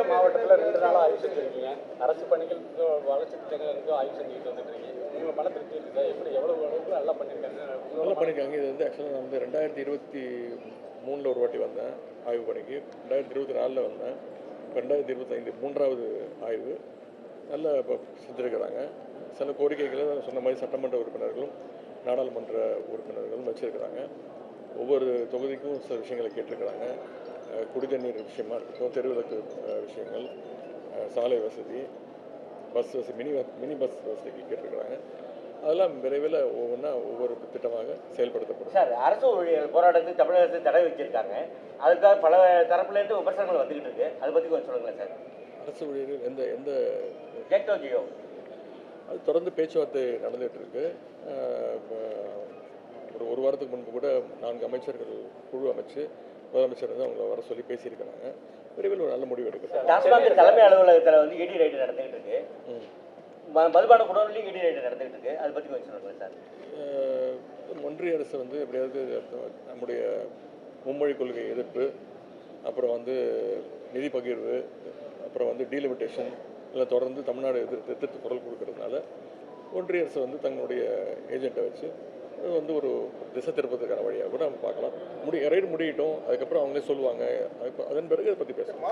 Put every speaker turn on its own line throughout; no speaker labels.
எந்த மாவட்டத்தில் ரெண்டு நாளாக ஆய்வு செஞ்சுருக்கீங்க. அரசு பணிகள் வளர்ச்சி திட்டங்களுக்கு ஆய்வு செஞ்சுக்கிட்டு வந்துட்டுருக்கீங்க. இருக்கீங்க மன திருப்தி இருக்குதா? எப்படி எவ்வளோ அளவுக்கு நல்லா பண்ணியிருக்காங்க
நல்லா பண்ணியிருக்காங்க இது வந்து ஆக்சுவலாக நான் வந்து ரெண்டாயிரத்தி இருபத்தி மூணில் ஒரு வாட்டி வந்தேன் ஆய்வு பணிக்கு. ரெண்டாயிரத்தி இருபத்தி நாலில் வந்தேன். ரெண்டாயிரத்தி இருபத்தைந்து மூன்றாவது ஆய்வு. நல்லா இப்போ செஞ்சுருக்கிறாங்க. சில கோரிக்கைகளை சொன்ன மாதிரி சட்டமன்ற உறுப்பினர்களும் நாடாளுமன்ற உறுப்பினர்களும் வச்சுருக்கிறாங்க. ஒவ்வொரு தொகுதிக்கும் சில விஷயங்களை கேட்டிருக்கிறாங்க. குடிதண்ணீர் விஷயமா இருக்கட்டும் தெருவிளக்கு விஷயங்கள் சாலை வசதி பஸ் வசதி மினி மினி பஸ் வசதிக்கு கேட்டிருக்கிறாங்க. அதெல்லாம் விரைவில் ஒவ்வொன்றா ஒவ்வொரு திட்டமாக செயல்படுத்தப்படும்.
சார் அரசு ஊழியர்கள் போராட்டத்துக்கு தமிழக அரசு தடை வச்சிருக்காங்க. அதுக்காக பல தரப்புலேருந்து விமர்சனங்கள் வந்துகிட்டு இருக்கு. அதை பற்றி கொஞ்சம் சொல்லுங்களேன் சார்.
அரசு ஊழியர்கள் எந்த எந்த
ஜெக்டோ ஜியோ.
அது தொடர்ந்து பேச்சுவார்த்தை நடந்துகிட்டு இருக்கு. ஒரு ஒரு வாரத்துக்கு முன்பு கூட நான்கு அமைச்சர்கள் குழு அமைச்சு முதலமைச்சர் வந்து அவங்கள வர சொல்லி பேசியிருக்கிறாங்க. விரைவில் ஒரு நல்ல முடிவு எடுக்கிறாங்க
டாஸ்மாக் தலைமை அலுவலகத்தில் வந்து இடி ரைடு நடந்துகிட்டு இருக்கு. மதுபான குடோன்லையும் இடி ரைடு நடந்துகிட்டு இருக்கு. அதை பற்றி கொஞ்சம் சார்.
ஒன்றிய அரசு வந்து எப்படியாவது நம்முடைய மும்மொழி கொள்கை எதிர்ப்பு அப்புறம் வந்து நிதி பகிர்வு அப்புறம் வந்து டீலிமிட்டேஷன் இதில் தொடர்ந்து தமிழ்நாடு எதிர்த்து எதிர்த்து குரல் கொடுக்கறதுனால ஒன்றிய அரசு வந்து தங்களுடைய ஏஜெண்ட்டை வச்சு அது வந்து ஒரு திசை திருப்பதுக்கான வழியாக கூட நம்ம பார்க்கலாம். முடி ரைடு முடியட்டும் அதுக்கப்புறம் அவங்களே சொல்லுவாங்க. அதன் பிறகு அதை பற்றி பேசலாம்.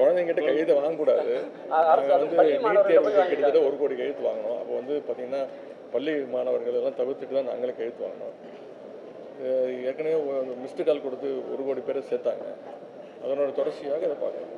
குழந்தைங்கிட்ட கையெழுத்து வாங்கக்கூடாது. வந்து நீட் தேர்வுக்கு கிட்டத்தட்ட ஒரு கோடி கையெழுத்து வாங்கினோம் அப்போ வந்து பார்த்தீங்கன்னா பள்ளி மாணவர்கள் எல்லாம் தவிர்த்துட்டு தான் நாங்களே கையெழுத்து வாங்கினோம் ஏற்கனவே மிஸ்டு கால் கொடுத்து ஒரு கோடி பேரை சேர்த்தாங்க. அதனோட தொடர்ச்சியாக இதை பார்க்கலாம்.